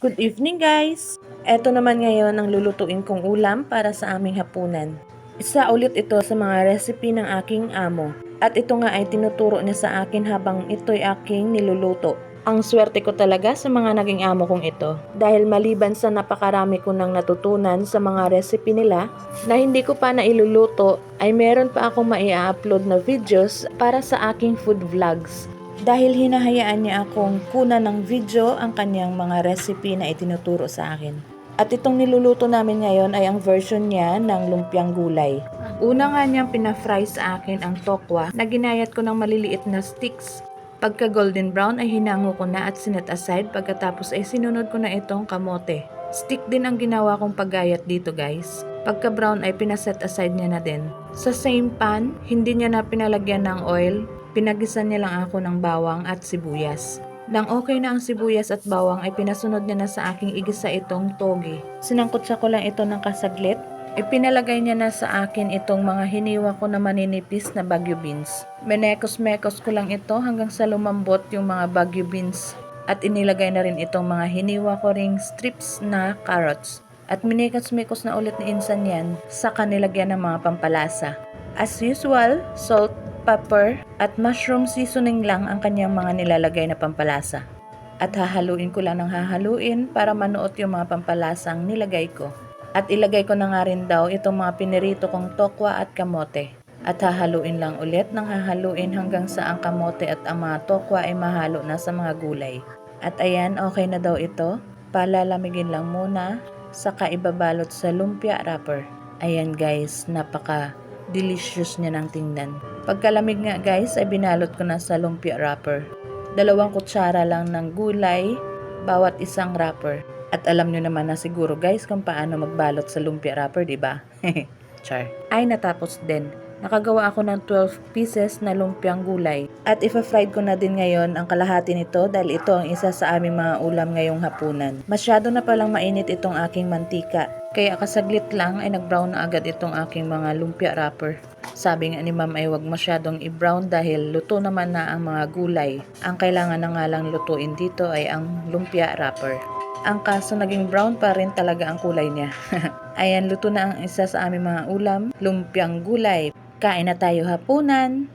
Good evening guys! Eto naman ngayon ang lulutuin kong ulam para sa aming hapunan. Isa ulit ito sa mga recipe ng aking amo. At ito nga ay tinuturo niya sa akin habang ito'y aking niluluto. Ang swerte ko talaga sa mga naging amo kong ito. Dahil maliban sa napakarami ko nang natutunan sa mga recipe nila na hindi ko pa nailuluto ay meron pa akong maia-upload na videos para sa aking food vlogs. Dahil hinahayaan niya akong kuna ng video ang kanyang mga recipe na itinuturo sa akin. At itong niluluto namin ngayon ay ang version niya ng lumpiang gulay. Una nga niyang pinafry sa akin ang tokwa na ginayat ko ng maliliit na sticks. Pagka golden brown ay hinango ko na at sinet aside pagkatapos ay sinunod ko na itong kamote. Stick din ang ginawa kong paggayat dito guys. Pagka brown ay pinaset aside niya na din. Sa same pan, hindi niya na pinalagyan ng oil, pinagisan niya lang ako ng bawang at sibuyas. Nang okay na ang sibuyas at bawang ay pinasunod niya na sa aking igisa itong togi. Sinangkutsa ko lang ito ng kasaglit. Ipinalagay niya na sa akin itong mga hiniwa ko na maninipis na bagyo beans. Menekos-mekos ko lang ito hanggang sa lumambot yung mga bagyo beans. At inilagay na rin itong mga hiniwa ko ring strips na carrots. At minikos-mikos na ulit ni Insan yan sa kanilagyan ng mga pampalasa. As usual, salt, pepper, at mushroom seasoning lang ang kanyang mga nilalagay na pampalasa. At hahaluin ko lang ng hahaluin para manuot yung mga pampalasang nilagay ko. At ilagay ko na nga rin daw itong mga pinirito kong tokwa at kamote. At hahaluin lang ulit ng hahaluin hanggang sa ang kamote at ang mga tokwa ay mahalo na sa mga gulay. At ayan, okay na daw ito. Palalamigin lang muna, saka ibabalot sa lumpia wrapper. Ayan guys, napaka delicious niya ng tingnan. Pagkalamig nga guys, ay binalot ko na sa lumpia wrapper. Dalawang kutsara lang ng gulay, bawat isang wrapper. At alam nyo naman na siguro guys kung paano magbalot sa lumpia wrapper, di ba? Char. Ay natapos din. Nakagawa ako ng 12 pieces na lumpiang gulay. At ifa-fried ko na din ngayon ang kalahati nito dahil ito ang isa sa aming mga ulam ngayong hapunan. Masyado na palang mainit itong aking mantika. Kaya kasaglit lang ay nag-brown na agad itong aking mga lumpia wrapper. Sabi nga ni ma'am ay huwag masyadong i-brown dahil luto naman na ang mga gulay. Ang kailangan na nga lang lutuin dito ay ang lumpia wrapper. Ang kaso naging brown pa rin talaga ang kulay niya. Ayan, luto na ang isa sa aming mga ulam, lumpiang gulay. Kain na tayo hapunan.